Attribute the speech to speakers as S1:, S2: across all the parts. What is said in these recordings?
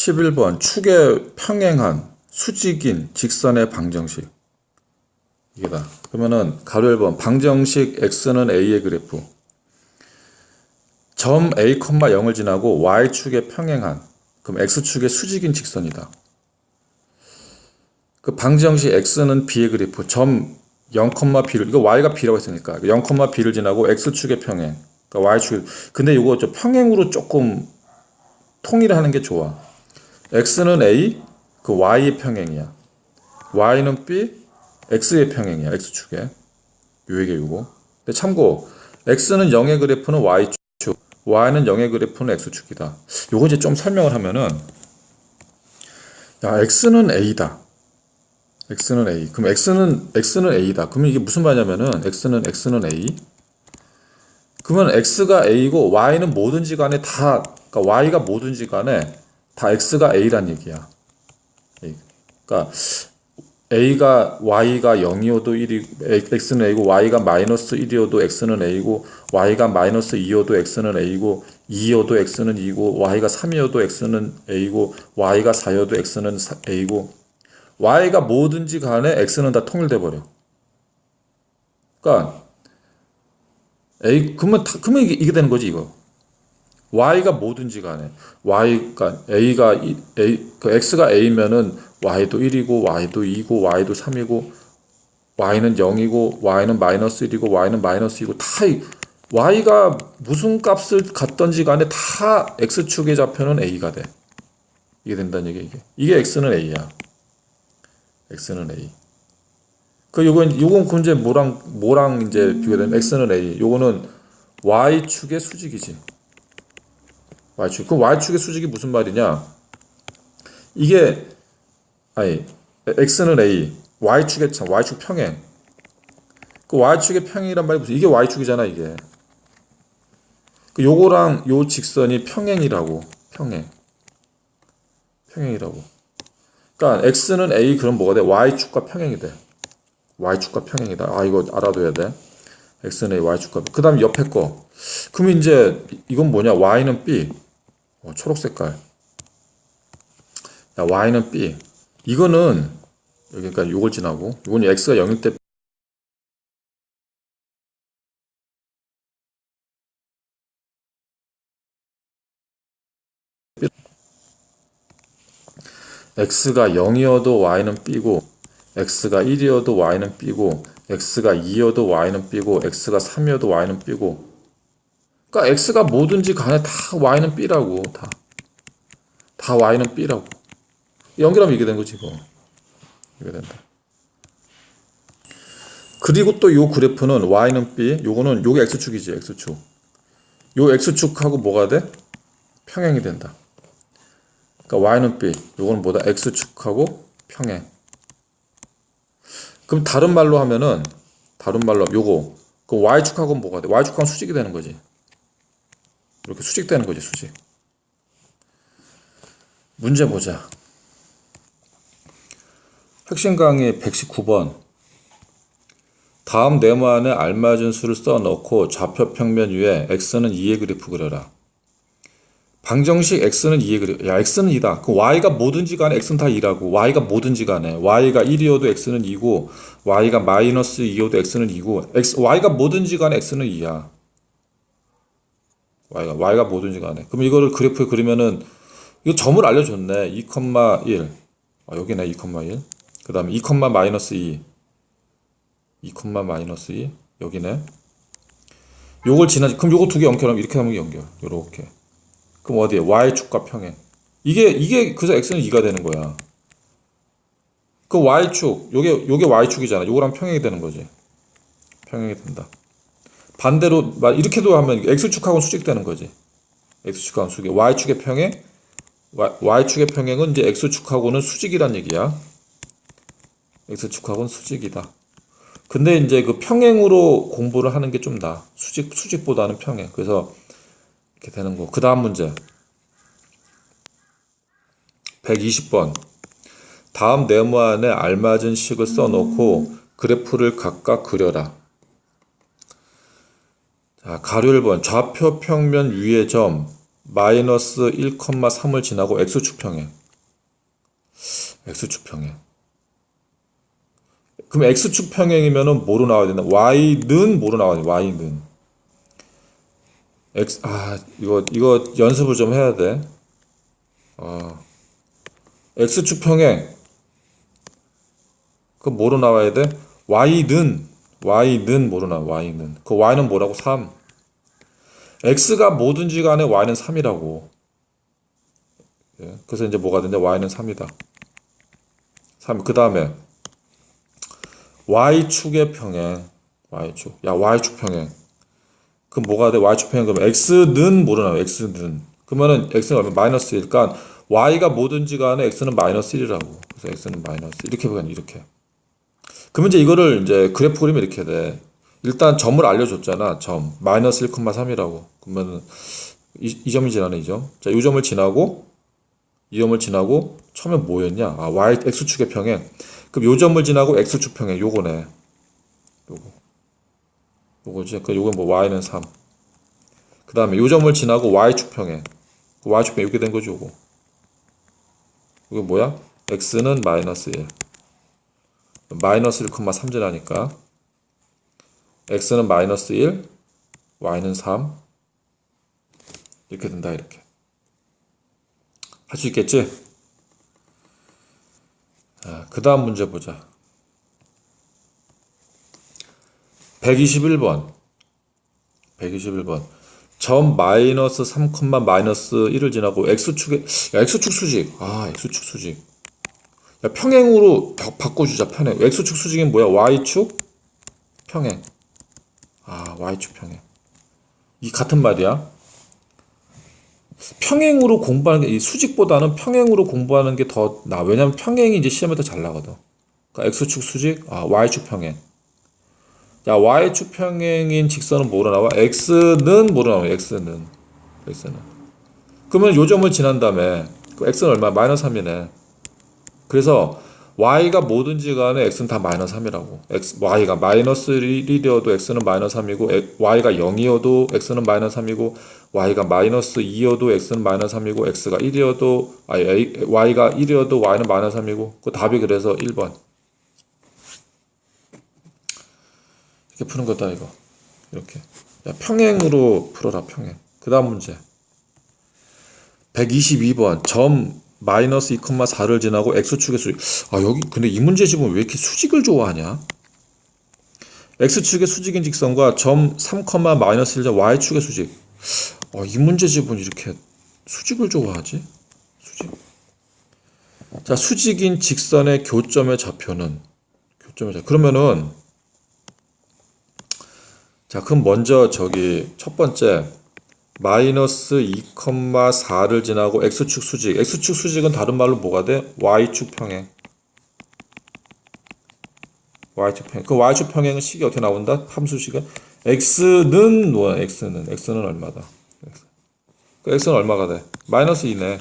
S1: 11번 축에 평행한 수직인 직선의 방정식 이게다. 그러면은 가로 1번 방정식 x는 a의 그래프 점 a, 0을 지나고 y축에 평행한 그럼 x축의 수직인 직선이다. 그 방정식 x는 b의 그래프 점 0, b를 이거 y가 b라고 했으니까 0, b를 지나고 x축의 평행 그러니까 y축 근데 이거 저 평행으로 조금 통일하는 게 좋아. X는 a 그 y의 평행이야. y는 b x의 평행이야. x축에. 요게 요거. 근데 참고 x는 0의 그래프는 y축, y는 0의 그래프는 x축이다. 요거 이제 좀 설명을 하면은 야, x는 a다. x는 a. 그럼 x는 x는 a다. 그러면 이게 무슨 말이냐면은 x는 x는 a. 그러면 x가 a고 y는 뭐든지 간에 다 그러니까 y가 뭐든지 간에 다 x가 a란 얘기야. 그러니까 a가 y가 0이어도 1이 x는 a고 y가 마이너스 1이어도 x는 a고 y가 마이너스 2여도 x는 a고 2여도 x는 2고 y가 3이어도 x는 a고 y가 4여도 x는 a고 y가 뭐든지 간에 x는 다 통일돼 버려. 그러니까 a 그러면 다, 그러면 이게, 이게 되는 거지 이거. Y가 뭐든지 간에 y가 a가 이- a 그 x가 a면은 y도 1이고 y도 2고 y도 3이고 y는 0이고 y는 마이너스 1이고 y는 마이너스 2고 다 이- y가 무슨 값을 갖던지 간에 다 x축의 좌표는 a가 돼. 이게 된다는 얘기 이게. 이게 x는 a야. x는 a. 그 요건 요건 그 이제 뭐랑 뭐랑 이제 비교되면 x는 a. 요거는 y축의 수직이지. Y축. 그 y축의 수직이 무슨 말이냐? 이게 아니 x는 a, y축의 참 y축 평행. 그 y축의 평행이란 말이 무슨 이게 y축이잖아 이게. 그 요거랑 요 직선이 평행이라고 평행. 평행이라고. 그러니까 x는 a 그럼 뭐가 돼? y축과 평행이 돼. y축과 평행이다. 아 이거 알아둬야 돼. x는 a, y축과. 그다음 옆에 거. 그럼 이제 이건 뭐냐? y는 b. 어, 초록 색깔. 야, y는 b. 이거는 여기 그러니까 요걸 지나고 이건 x가 0일 때 x가 0이어도 y는 b고 x가 1이어도 y는 b고 x가 2여도 y는 b고 x가 3이어도 y는 b고 그러니까 x가 뭐든지 간에 다 y는 b라고 다. 다 y는 b라고. 연결하면 이게 된 거지 이거. 이게 된다. 그리고 또 요 그래프는 y는 b, 요거는 요게 x축이지 x축. 요 x축하고 뭐가 돼? 평행이 된다. 그러니까 y는 b, 요거는 뭐다? x축하고 평행. 그럼 다른 말로 하면은 다른 말로 요거 그 y축하고 뭐가 돼? y축하고 수직이 되는 거지. 이렇게 수직되는 거지 수직. 문제 보자. 핵심 강의 119번. 다음 네모 안에 알맞은 수를 써 넣고 좌표 평면 위에 x는 2의 그래프 그려라. 방정식 x는 2의 그래프. 야, x는 2다. 그 y가 뭐든지 간에 x는 다 2라고. y가 뭐든지 간에 y가 1이어도 x는 2고 y가 마이너스 2여도 x는 2고 x y가 뭐든지 간에 x는 2야. Y가 y가 뭐든지 간에. 그럼 이거를 그래프에 그리면은 이거 점을 알려줬네. 2,1. 아, 여기네 2,1. 그 다음에 2, 마이너스 2. 2, 마이너스 2. 여기네. 요걸 지나지. 그럼 요거 두 개 연결하면 이렇게 하면 연결. 요렇게. 그럼 어디에? y축과 평행. 이게, 이게, 그래서 x는 2가 되는 거야. 그 y축. 요게, 요게 y축이잖아. 요거랑 평행이 되는 거지. 평행이 된다. 반대로, 막 이렇게도 하면 x축하고는 수직되는 거지. x축하고는 수직. y축의 평행. y, y축의 평행은 이제 x축하고는 수직이란 얘기야. x축하고는 수직이다. 근데 이제 그 평행으로 공부를 하는 게 좀 나아. 수직, 수직보다는 평행. 그래서 이렇게 되는 거. 그 다음 문제. 120번. 다음 네모 안에 알맞은 식을 써 놓고 그래프를 각각 그려라. 자, 가로 1번. 좌표 평면 위의 점, 마이너스 1,3을 지나고 x축 평행. x축 평행. 그럼 x축 평행이면은 뭐로 나와야 되나? y는 뭐로 나와야 돼? y는. x 아, 이거 이거 연습을 좀 해야 돼. 아. x축 평행. 그 뭐로 나와야 돼? y는 y는 나와? y는. 그 y는 뭐라고? 3. x가 뭐든지 간에 y는 3이라고. 예, 그래서 이제 뭐가 되냐? y는 3이다. 3. 그 다음에 y축의 평행. y축. 야, y축 평행. 그럼 뭐가 돼? y축 평행. 그럼 x는 나와? x는. 그러면은 x는 얼마? 마이너스 1. 그러니까 y가 뭐든지 간에 x는 마이너스 1이라고. 그래서 x는 마이너스 이렇게 보면 이렇게. 그러면 이제 이거를 이제 그래프 그리면 이렇게 돼. 일단 점을 알려줬잖아. 점. 마이너스 1,3이라고. 그러면 이, 이 점이 지나네, 이 점. 자, 이 점을 지나고, 이 점을 지나고, 처음에 뭐였냐? 아, y, x축의 평행. 그럼 요 점을 지나고 x축 평행. 요거네. 요거. 요거지. 그 요건 뭐 y는 3. 그 다음에 요 점을 지나고 y축 평행. 그 y축 평행 이렇게 된 거지, 요거. 이거 뭐야? x는 마이너스 1. 마이너스 1,3 지나니까. x는 마이너스 1, y는 3 이렇게 된다 이렇게. 할 수 있겠지? 그 다음 문제 보자. 121번. 121번. 점 마이너스 3, 마이너스 1을 지나고 x축에 야 x축 수직. 아 x축 수직 야 평행으로 바- 바꿔주자 평행 x축 수직이 뭐야 y축 평행 아, y축 평행. 이 같은 말이야. 평행으로 공부하는 게, 이 수직보다는 평행으로 공부하는 게 더 나. 왜냐면 평행이 이제 시험에 더 잘 나거든. 그러니까 x축 수직, 아, y축 평행. 야, y축 평행인 직선은 뭐로 나와? x는 뭐로 나와? x는. x는. 그러면 요 점을 지난 다음에, 그 x는 얼마? 마이너스 3이네. 그래서 y가 뭐든지 간에 x는 다 마이너스 3이라고. x, y가 마이너스 1이어도 x는 마이너스 3이고, 에- y가 0이어도 x는 마이너스 3이고, y가 마이너스 2이어도 x는 마이너스 3이고, x가 1이어도, 아니, A- y가 1이어도 y는 마이너스 3이고, 그 답이 그래서 1번. 이렇게 푸는 거다, 이거. 이렇게. 야, 평행으로 풀어라, 평행. 그 다음 문제. 122번. 점 마이너스 2,4를 지나고 x축의 수직. 아, 여기, 근데 이 문제 지금 왜 이렇게 수직을 좋아하냐? x축의 수직인 직선과 점 3, 마이너스 1점 y축의 수직. 아, 이 문제 지금 이렇게 수직을 좋아하지? 수직. 자, 수직인 직선의 교점의 좌표는 교점의 좌표. 그러면은 자, 그럼 먼저 저기 첫 번째 마이너스 2,4를 지나고 x축 수직. x축 수직은 다른 말로 뭐가 돼? y축 평행. y축 평행. 그 y축 평행은 식이 어떻게 나온다? 함수식은 x는 뭐야? x는 x는 얼마다? 그 x는 얼마가 돼? 마이너스 2네.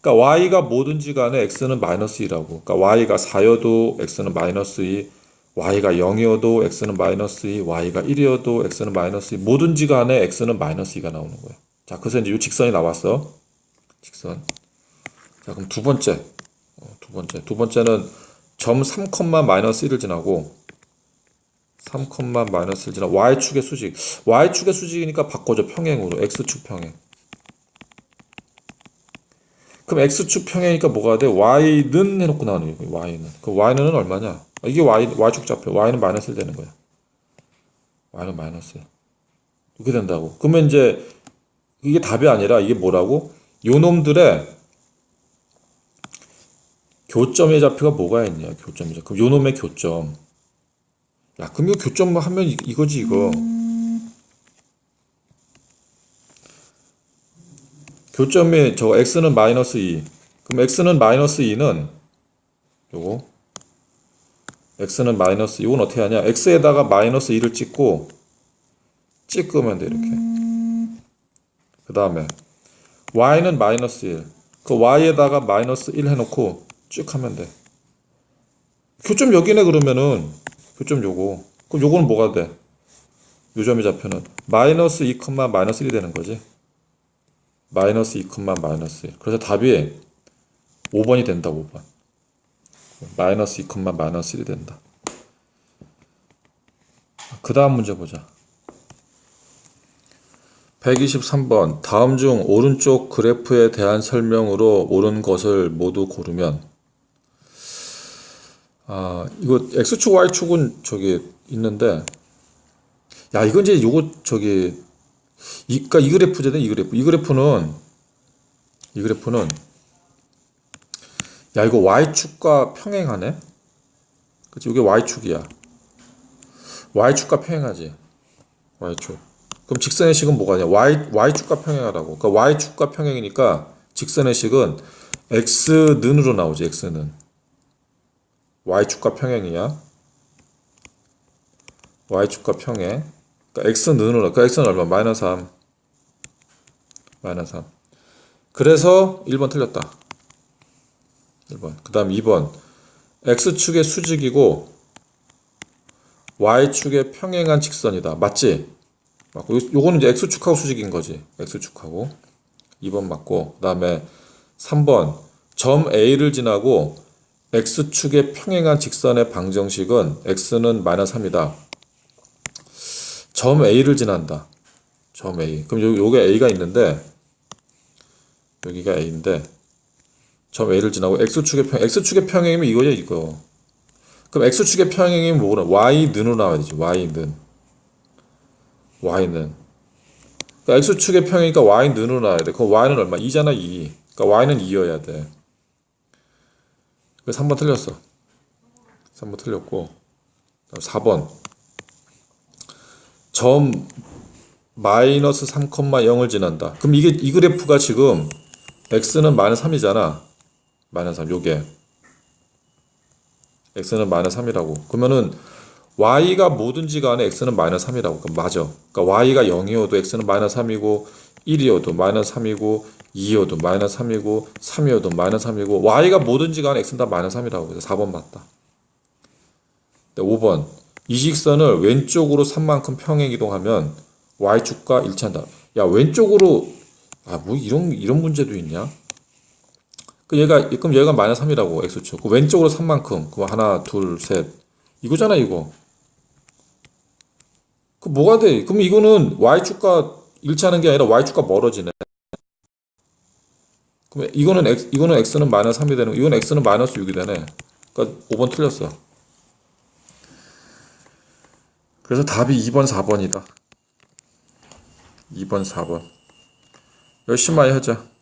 S1: 그러니까 y가 뭐든지 간에 x는 마이너스 2라고. 그러니까 y가 4여도 x는 마이너스 2. Y가 0이어도 x는 마이너스 2, y가 1이어도 x는 마이너스 2. 뭐든지 간에 x는 마이너스 2가 나오는 거야. 자, 그래서 이제 이 직선이 나왔어. 직선. 자, 그럼 두 번째. 어, 두 번째. 두 번째는 점 3, 마이너스 1을 지나고 3, 마이너스 1을 지나 y축의 수직. y축의 수직이니까 바꿔줘. 평행으로. x축 평행. 그럼 x축 평행이니까 뭐가 돼? y는 해놓고 나오는 거야. y는. 그 y는 얼마냐? 아, 이게 y, y축 좌표. y는 마이너스 1 되는 거야. y는 마이너스 1. 이렇게 된다고. 그러면 이제 이게 답이 아니라 이게 뭐라고? 요 놈들의 교점의 좌표가 뭐가 있냐? 교점의 좌표. 그럼 요 놈의 교점. 야, 그럼 이거 교점 하면 이- 이거지 이거. 교점이 저 x는 마이너스 2. 그럼 x는 마이너스 2는 요거 x는 마이너스 이건 어떻게 하냐? x에다가 마이너스 2를 찍고 찍으면 돼 이렇게. 그 다음에 y는 마이너스 1. 그 y에다가 마이너스 1 해놓고 쭉 하면 돼. 교점 여기네 그러면은 교점 요거. 그럼 요거는 뭐가 돼? 요 점의 좌표는 마이너스 2, 마이너스 1이 되는 거지. 마이너스 2, 마이너스 1. 그래서 답이 5번이 된다, 5번. 마이너스 2, 마이너스 1이 된다. 그 다음 문제 보자. 123번. 다음 중 오른쪽 그래프에 대한 설명으로 옳은 것을 모두 고르면 아, 이거 X축, Y축은 저기 있는데 야, 이건 이제 요거 저기 이, 그니까 이 그래프잖아, 이 그래프. 이 그래프는 이 그래프는 야, 이거 Y축과 평행하네? 그치, 이게 Y축이야. Y축과 평행하지. Y축. 그럼 직선의 식은 뭐가 냐 Y, Y축과 평행하라고. 그러니까 Y축과 평행이니까 직선의 식은 X는으로 나오지, X는. Y축과 평행이야. Y축과 평행. 그러니까 X는으로, 그 X는 얼마? 마이너스 3. 마이너스 3. 그래서 1번 틀렸다. 1번. 그 다음 2번. X축의 수직이고 Y축의 평행한 직선이다. 맞지? 맞고 요- 요거는 이제 X축하고 수직인 거지. X축하고 2번 맞고 그 다음에 3번 점 A를 지나고 X축의 평행한 직선의 방정식은 X는 마이너스 3이다. 점 A를 지난다. 점 A. 그럼 요, 요게 A가 있는데 여기가 A인데 점 A를 지나고 X축의 평 X축의 평행이면 이거죠 이거. 그럼 X축의 평행이면 뭐구나? Y는으로 나와야 되지. Y는. Y는. 그러니까 X축의 평이니까 Y는으로 나와야 돼. 그럼 Y는 얼마? 2잖아, 2. 그러니까 Y는 2여야 돼. 그래서 3번 틀렸어. 3번 틀렸고. 그다음 4번. 점 마이너스 3,0을 지난다. 그럼 이게 이 그래프가 지금 x는 마이너스 3이잖아. 마이너스 3 요게. x는 마이너스 3이라고. 그러면은 y가 뭐든지 간에 x는 마이너스 3이라고. 그럼 맞아. 그러니까 y가 0이어도 x는 마이너스 3이고 1이어도 마이너스 3이고 2이어도 마이너스 3이고 3이어도 마이너스 3이고 y가 뭐든지 간에 x는 다 마이너스 3이라고. 그래서 4번 맞다. 5번. 이 직선을 왼쪽으로 3만큼 평행 이동하면 y축과 일치한다. 야, 왼쪽으로 아, 뭐 이런 이런 문제도 있냐? 그 얘가 그럼 얘가 마이너스 3이라고 x축. 그 왼쪽으로 3만큼. 그럼 하나, 둘, 셋. 이거잖아, 이거. 그 뭐가 돼? 그럼 이거는 y축과 일치하는 게 아니라 y축과 멀어지네. 그럼 이거는 x 이거는 x는 마이너스 3이 되는 거. 이건 x는 마이너스 6이 되네. 그러니까 5번 틀렸어. 그래서 답이 2번, 4번이다. 2번, 4번. 열심히 하자.